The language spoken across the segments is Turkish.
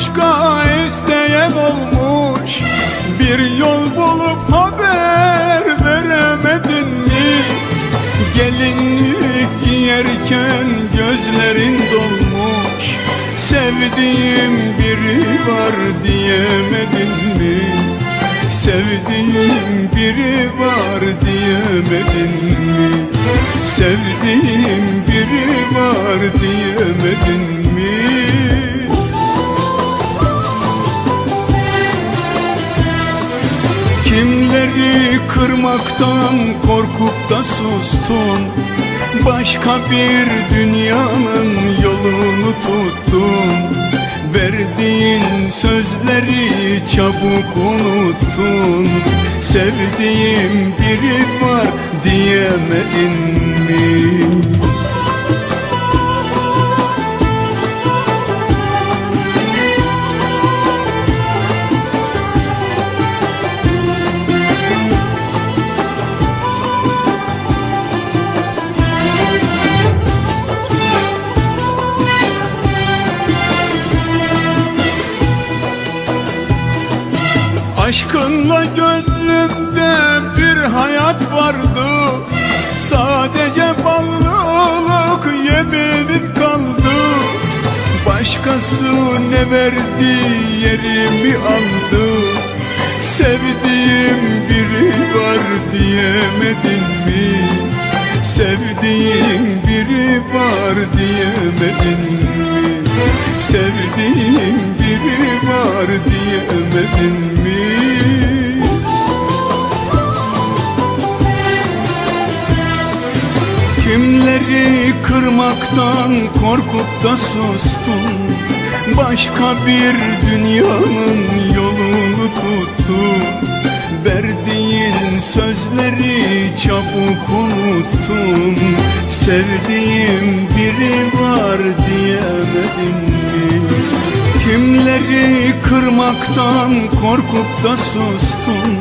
başka isteyen olmuş Bir yol bulup haber veremedin mi? Gelinlik giyerken gözlerin dolmuş Sevdiğim biri var diyemedin mi? Sevdiğim biri var diyemedin mi? Sevdiğim biri var diyemedin Kimleri kırmaktan korkup da sustun. Başka bir dünyanın yolunu tuttun. Verdiğin sözleri çabuk unuttun. Sevdiğim biri var diyemedin Aşkınla gönlümde bir hayat vardı Sadece bağlılık yeminim kaldı Başkası ne verdi yerimi aldı Sevdiğim biri var diyemedin mi? Sevdiğim biri var diyemedin mi? Sevdiğim biri var diyemedin mi? Kırmaktan korkup da sustun Başka bir dünyanın yolunu tuttun Verdiğin sözleri çabuk unuttun. Sevdiğim biri var diyemedin mi? Kimleri kırmaktan korkup da sustun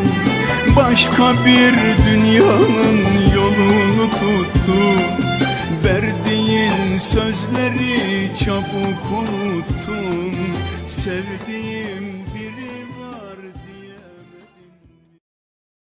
Başka bir dünyanın yolunu tuttun Verdiğin sözleri çabuk unuttun Sevdiğim